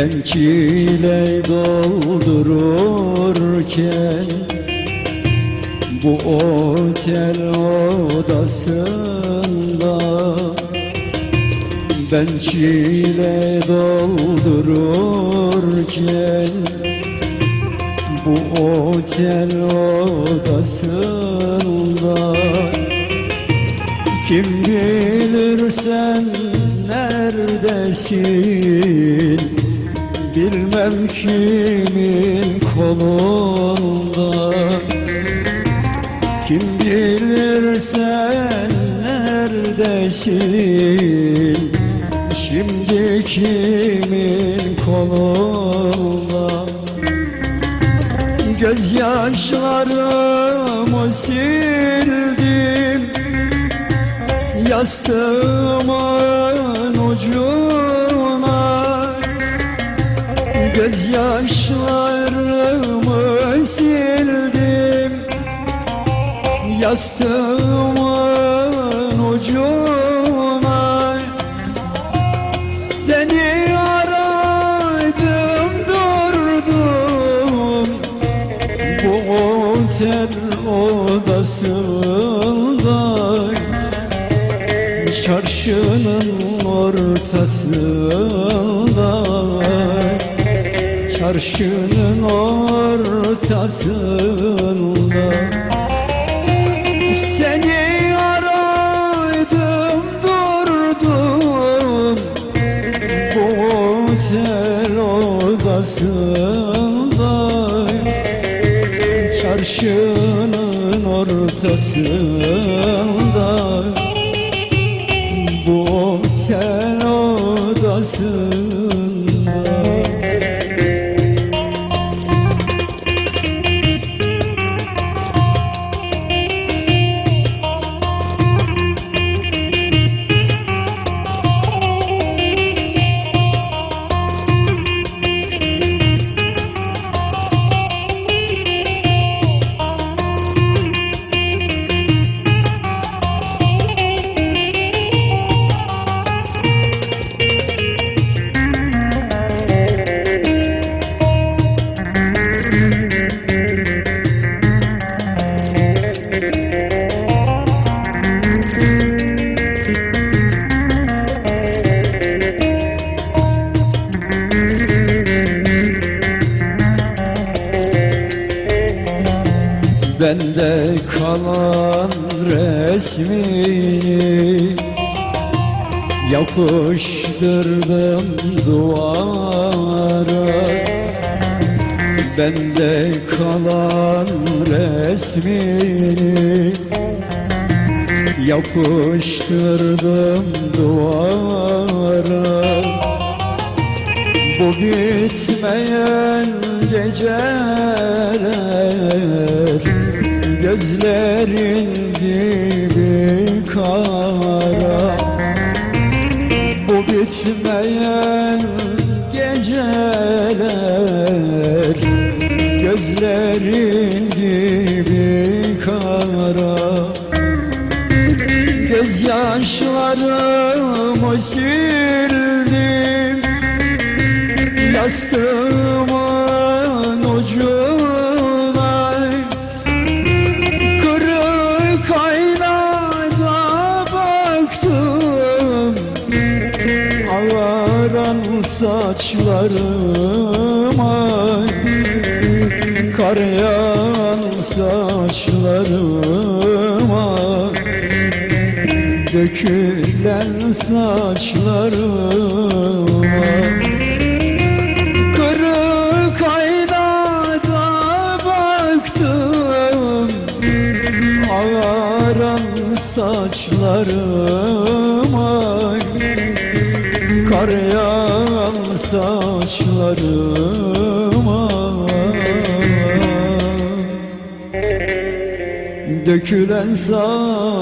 Ben çile doldururken Bu otel odasında Ben çile doldururken Bu otel odasında Kim bilir sen neredesin Bilmem kimin kolunda Kim bilir sen neredesin? Şimdi kimin kolunda Gözyaşlarımı sildim Yastığımın ucuna Gözyaşlarımı sildim. Yastığımın ucuna. Seni aradım durdum. Bu otel odasında Çarşının ortasında Çarşının ortasında Seni aradım durdum Bu otel odasında. Çarşının ortasında Bu otel odasında resmini Yapıştırdım duvara. Bende kalan resmini Yapıştırdım duvara. Bu bitmeyen geceler Gözlerin gibi kara. Bu bitmeyen geceler Gözlerin gibi kara. Gözyaşlarımı sildim Yastığımın saçlarıma Kar yağan saçlarıma Dökülen saçlarıma Kar yağan saçlarıma. Dökülen saçlarıma